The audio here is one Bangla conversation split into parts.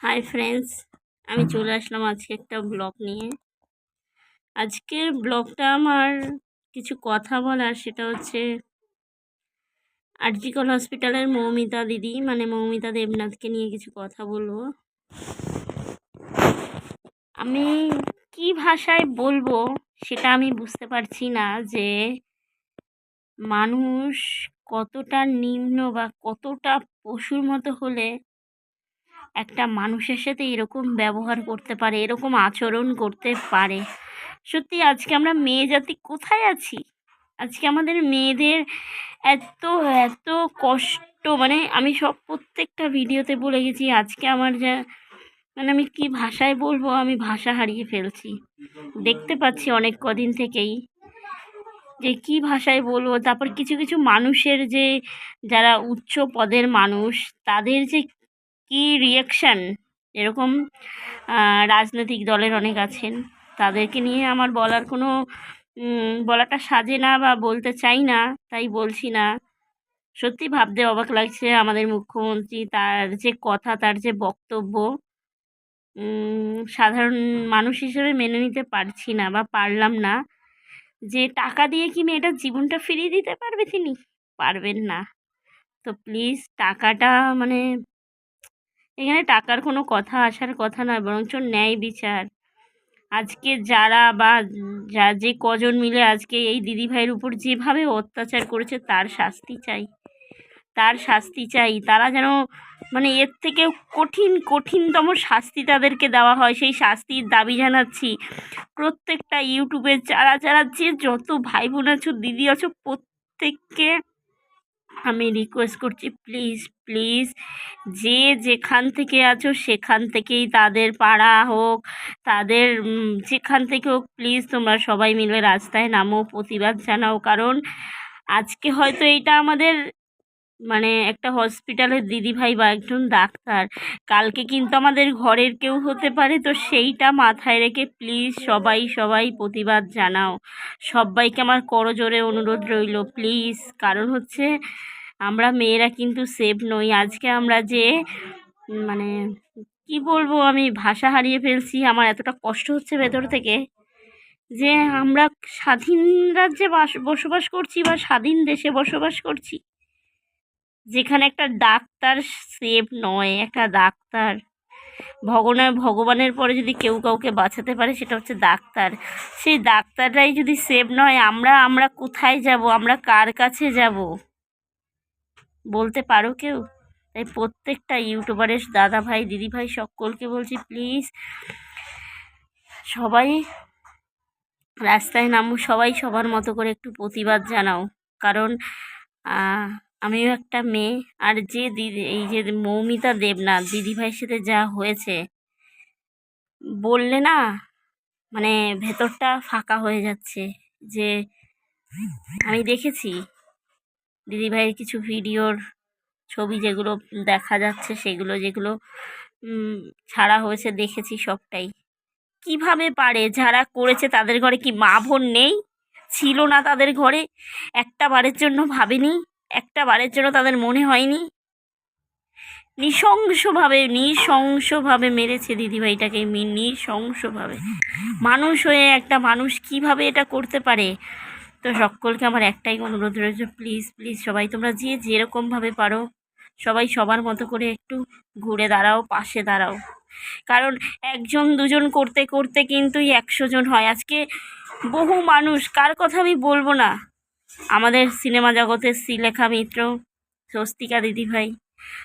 হাই ফ্রেন্ডস আমি চলে আসলাম আজকে একটা ব্লগ নিয়ে। আজকের ব্লগটা আমার কিছু কথা বলার সেটা হচ্ছে আরজিকল হসপিটালের মৌমিতা দিদি মানে মৌমিতা দেবনাথকে নিয়ে কিছু কথা বলব। আমি কি ভাষায় বলব সেটা আমি বুঝতে পারছি না যে মানুষ কতটা নিম্ন বা কতটা পশুর মতো হলে একটা মানুষের সাথে এরকম ব্যবহার করতে পারে, এরকম আচরণ করতে পারে। সত্যি, আজকে আমরা মেয়ে জাতি কোথায় আছি? আজকে আমাদের মেয়েদের এত এত কষ্ট মানে আমি সব প্রত্যেকটা ভিডিওতে বলে গেছি, আজকে আমার যা মানে আমি কি ভাষায় বলব, আমি ভাষা হারিয়ে ফেলছি। দেখতে পাচ্ছি অনেক কদিন থেকেই যে কি ভাষায় বলব, তারপর কিছু কিছু মানুষের যে, যারা উচ্চ পদের মানুষ, তাদের যে কি রিয়াকশান এরকম রাজনৈতিক দলের অনেক আছেন। তাদেরকে নিয়ে আমার বলার কোনো বলাটা সাজে না বা বলতে চাই না, তাই বলছি না। সত্যি ভাবতে অবাক লাগছে আমাদের মুখ্যমন্ত্রী, তার যে কথা, তার যে বক্তব্য সাধারণ মানুষ হিসেবে মেনে নিতে পারছি না বা পারলাম না। যে টাকা দিয়ে কি মেয়েটার জীবনটা ফিরিয়ে দিতে পারবে তিনি? পারবেন না। তো প্লিজ টাকাটা মানে এখানে টাকার কোনো কথা আসার কথা নয়, বরঞ্চ ন্যায় বিচার। আজকে যারা বা যা যে কজন মিলে আজকে এই দিদিভাইয়ের উপর যেভাবে অত্যাচার করেছে, তার শাস্তি চাই। তার শাস্তি চাই। তারা যেন মানে এর থেকে কঠিন, কঠিনতম শাস্তি তাদেরকে দেওয়া হয়, সেই শাস্তির দাবি জানাচ্ছি। প্রত্যেকটা ইউটিউবে যারা যারা যে যত ভাই বোন আছো, দিদি আছো প্রত্যেককে আমি রিকোয়েস্ট করছি প্লিজ প্লিজ যে যেখান থেকে আছো সেখান থেকেই তাদের পাড়া হোক, তাদের যেখান থেকে হোক প্লিজ তোমরা সবাই মিলে রাস্তায় নামো, প্রতিবাদ জানাও। কারণ আজকে হয়তো এইটা আমাদের মানে একটা হসপিটালের দিদিভাই বা একজন ডাক্তার, কালকে কিন্তু আমাদের ঘরের কেউ হতে পারে, তো সেইটা মাথায় রেখে প্লিজ সবাই সবাই প্রতিবাদ জানাও। সবাইকে আমার করজোরে অনুরোধ রইল প্লিজ কারণ হচ্ছে আমরা মেয়েরা কিন্তু সেফ নই। আজকে আমরা যে মানে কি বলব আমি, ভাষা হারিয়ে ফেলছি, আমার এতটা কষ্ট হচ্ছে ভেতর থেকে যে আমরা স্বাধীন রাজ্যে বাস, বসবাস করছি বা স্বাধীন দেশে বসবাস করছি। যেখানে একটা ডাক্তার সেফ নয়, একটা ডাক্তার। ভগবানের ভগবানের পরে যদি কেউ কাউকে বাঁচাতে পারে, সেটা হচ্ছে ডাক্তার। সেই ডাক্তাররাই যদি সেফ নয়, আমরা আমরা কোথায় যাব? আমরা কার কাছে যাব? বলতে পারো কেউ? তাই প্রত্যেকটা ইউটিউবারের দাদা ভাই দিদি ভাই সকলকে বলছি প্লিজ সবাই রাস্তায় নামো, সবাই সবার মতো করে একটু প্রতিবাদ জানাও। কারণ আমিও একটা মেয়ে। আর যে দিদি, এই যে মৌমিতা দেবনাথ, দিদিভাইয়ের সাথে যা হয়েছে, বললে না মানে ভেতরটা ফাঁকা হয়ে যাচ্ছে যে আমি দেখেছি দিদিভাইয়ের কিছু ভিডিওর ছবি যেগুলো দেখা যাচ্ছে, সেগুলো যেগুলো ছাড়া হয়েছে, দেখেছি সবটাই। কীভাবে পারে? যারা করেছে তাদের ঘরে কি মা বোন নেই? ছিল না তাদের ঘরে? একটা বারের জন্য ভাবেনি? একটা বারের জন্য তাদের মনে হয়নি? নৃশংসভাবে নৃশংসভাবে মেরেছে দিদিভাইটাকে নৃশংসভাবে। মানুষ হয়ে একটা মানুষ কীভাবে এটা করতে পারে? তো সকলকে আমার একটাই অনুরোধ রয়েছে প্লিজ প্লিজ সবাই তোমরা যে যেরকমভাবে পারো, সবাই সবার মতো করে একটু ঘুরে দাঁড়াও, পাশে দাঁড়াও। কারণ একজন, দুজন করতে করতে কিন্তু একশো জন হয়। আজকে বহু মানুষ, কার কথা আমি বলব না? আমাদের সিনেমা জগতের শ্রীলেখা মিত্র, স্বস্তিকা দিদিভাই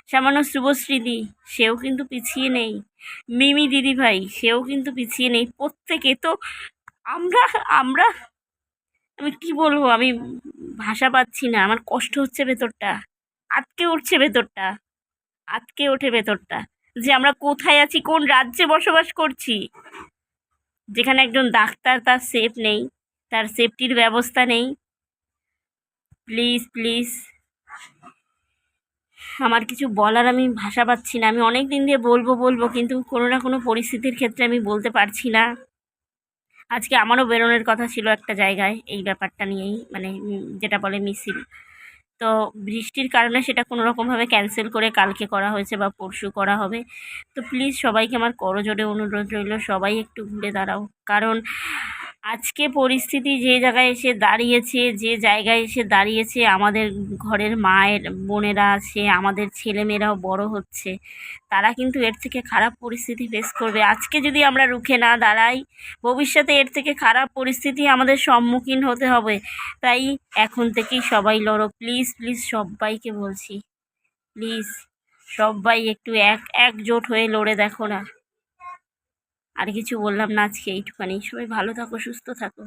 সামান্য শুভশ্রীদি, সেও কিন্তু পিছিয়ে নেই। মিমি দিদিভাই সেও কিন্তু পিছিয়ে নেই। প্রত্যেকে তো আমরা আমরা, আমি কি বলব? আমি ভাষা পাচ্ছি না। আমার কষ্ট হচ্ছে ভেতরটা। আটকে উঠছে ভেতরটা। আটকে ওঠে ভেতরটা। যে আমরা কোথায় আছি, কোন রাজ্যে বসবাস করছি? যেখানে একজন ডাক্তার তার সেফ নেই, তার সেফটির ব্যবস্থা নেই প্লিজ প্লিজ আমার কিছু বলার আমি ভাষা পাচ্ছি না। আমি অনেক দিন দিয়ে বলব বলব, কিন্তু কোনো না কোনো পরিস্থিতির ক্ষেত্রে আমি বলতে পারছি না। আজকে আমারও বেরোনোর কথা ছিল একটা জায়গায়, এই ব্যাপারটা নিয়েই মানে যেটা বলে মিছিল। তো বৃষ্টির কারণে সেটা কোনো রকমভাবে ক্যান্সেল করে কালকে করা হয়েছে বা পরশু করা হবে। তো প্লিজ সবাইকে আমার করজোরে অনুরোধ রইল, সবাই একটু ঘুরে দাঁড়াও। কারণ আজকে পরিস্থিতি যে জায়গায় এসে দাঁড়িয়েছে, যে জায়গায় এসে দাঁড়িয়েছে, আমাদের ঘরের মায়ের বোনেরা আছে, আমাদের ছেলেমেয়েরাও বড় হচ্ছে, তারা কিন্তু এর থেকে খারাপ পরিস্থিতি ফেস করবে। আজকে যদি আমরা রুখে না দাঁড়াই, ভবিষ্যতে এর থেকে খারাপ পরিস্থিতি আমাদের সম্মুখীন হতে হবে। তাই এখন থেকেই সবাই লড়ো। প্লিজ প্লিজ সবাইকে বলছি প্লিজ সবাই একটু এক, একজোট হয়ে লড়ে দেখো না। আর কিছু বললাম না আজকে এইটুখানি। সবাই ভালো থাকো সুস্থ থাকো।